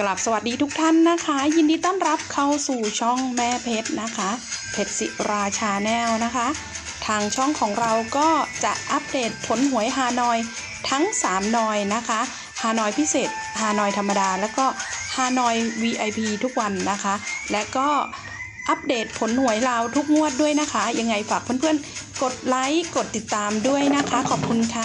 กลับสวัสดีทุกท่านนะคะ ยินดีต้อนรับเข้าสู่ช่องแม่เพชรนะคะ เพชรศิราชาแนลนะคะ ทางช่องของเราก็จะอัปเดตผลหวยฮานอยทั้ง 3 นอยนะคะฮานอยพิเศษฮานอยธรรมดา แล้วก็ฮานอย VIP ทุกวันนะคะ และก็อัปเดตผลหวยลาวทุกงวดด้วยนะคะ ยังไงฝากเพื่อนๆ กดไลค์ กดติดตามด้วยนะคะ ขอบคุณค่ะ